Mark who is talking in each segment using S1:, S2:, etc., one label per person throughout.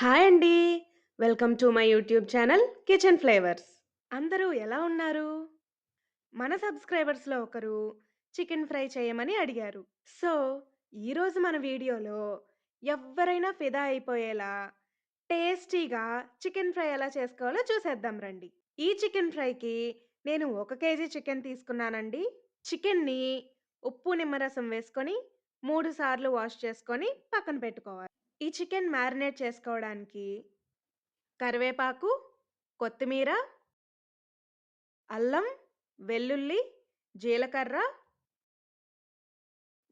S1: Hi అండి. Welcome to my YouTube channel Kitchen Flavours. అందరూ ఎలా ఉన్నారు? మన సబ్స్క్రైబర్స్‌లో ఒకరు చికెన్ ఫ్రై చేయమని అడిగారు. సో, ఈరోజు మన వీడియోలో ఎవరైనా ఫిదా అయిపోయేలా టేస్టీగా చికెన్ ఫ్రై ఎలా చేసుకోవాలో చూసేద్దాం రండి. ఈ చికెన్ ఫ్రైకి నేను ఒక కేజీ చికెన్ తీసుకున్నానండి. చికెన్‌ని ఉప్పు, నిమ్మరసం వేసుకొని మూడు సార్లు వాష్ చేసుకొని పక్కన పెట్టుకోవాలి. ఈ చికెన్ మ్యారినేట్ చేసుకోవడానికి కరివేపాకు, కొత్తిమీర, అల్లం, వెల్లుల్లి, జీలకర్ర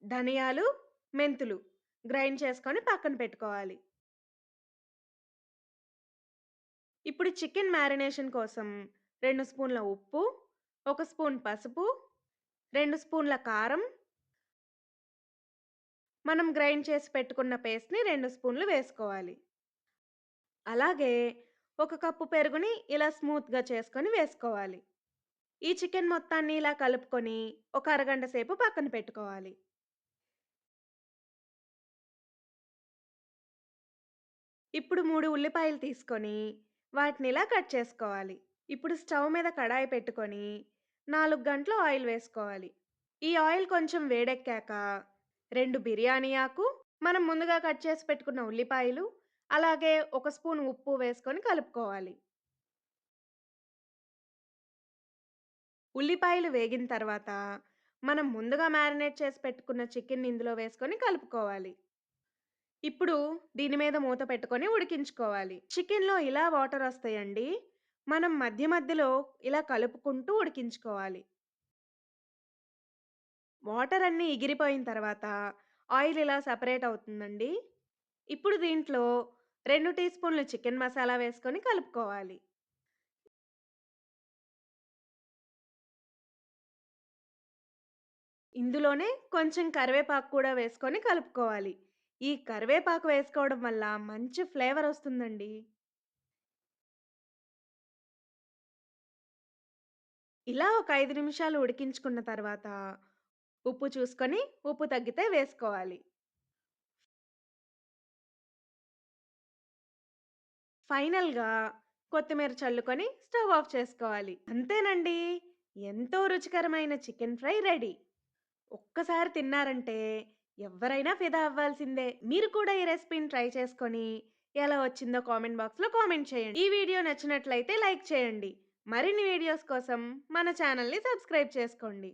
S1: ధనియాలు, మెంతులు గ్రైండ్ చేసుకొని పక్కన పెట్టుకోవాలి. ఇప్పుడు చికెన్ మ్యారినేషన్ కోసం రెండు స్పూన్ల ఉప్పు, ఒక స్పూన్ పసుపు, రెండు స్పూన్ల కారం మనం గ్రైండ్ చేసి పెట్టుకున్న పేస్ట్‌ని రెండు స్పూన్లు వేసుకోవాలి. అలాగే ఒక కప్పు పెరుగుని ఇలా స్మూత్‌గా చేసుకొని వేసుకోవాలి. ఈ చికెన్ మొత్తాన్ని ఇలా కలుపుకొని ఒక అరగంట సేపు పక్కన పెట్టుకోవాలి. ఇప్పుడు మూడు ఉల్లిపాయలు తీసుకొని వాటిని ఇలా కట్ చేసుకోవాలి. ఇప్పుడు స్టవ్ మీద కడాయి పెట్టుకొని నాలుగు గంటలు ఆయిల్ వేసుకోవాలి. ఈ ఆయిల్ కొంచెం వేడెక్కాక రెండు బిర్యానీ ఆకు, మనం ముందుగా కట్ చేసి పెట్టుకున్న ఉల్లిపాయలు, అలాగే ఒక స్పూన్ ఉప్పు వేసుకొని కలుపుకోవాలి. ఉల్లిపాయలు వేగిన తర్వాత మనం ముందుగా మ్యారినేట్ చేసి పెట్టుకున్న చికెన్ ఇందులో వేసుకొని కలుపుకోవాలి. ఇప్పుడు దీని మీద మూత పెట్టుకొని ఉడికించుకోవాలి. చికెన్‌లో ఇలా వాటర్ వస్తాయండి. మనం మధ్య మధ్యలో ఇలా కలుపుకుంటూ ఉడికించుకోవాలి. వాటర్ అన్నీ ఎగిరిపోయిన తర్వాత ఆయిల్ ఇలా సపరేట్ అవుతుందండి. ఇప్పుడు దీంట్లో రెండు టీ స్పూన్లు చికెన్ మసాలా వేసుకొని కలుపుకోవాలి. ఇందులోనే కొంచెం కరివేపాకు కూడా వేసుకొని కలుపుకోవాలి. ఈ కరివేపాకు వేసుకోవడం వల్ల మంచి ఫ్లేవర్ వస్తుందండి. ఇలా ఒక ఐదు నిమిషాలు ఉడికించుకున్న తర్వాత ఉప్పు చూసుకొని ఉప్పు తగ్గితే వేసుకోవాలి. ఫైనల్‌గా కొత్తిమీర చల్లుకొని స్టవ్ ఆఫ్ చేసుకోవాలి. అంతేనండి. ఎంతో రుచికరమైన చికెన్ ఫ్రై రెడీ. ఒక్కసారి తిన్నారంటే ఎవరైనా ఫిదా అవ్వాల్సిందే. మీరు కూడా ఈ రెసిపీని ట్రై చేసుకొని ఎలా వచ్చిందో కామెంట్ బాక్స్‌లో కామెంట్ చేయండి. ఈ వీడియో నచ్చినట్లయితే లైక్ చేయండి. మరిన్ని వీడియోస్ కోసం మన ఛానల్‌ని సబ్స్క్రైబ్ చేసుకోండి.